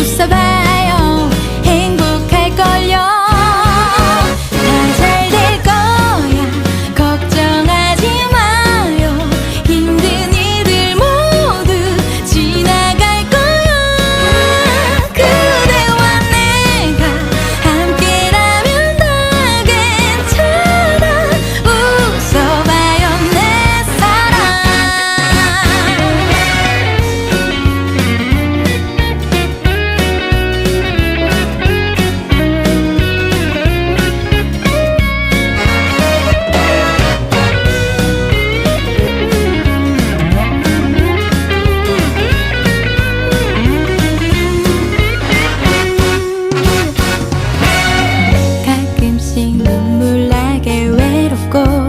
uсе 고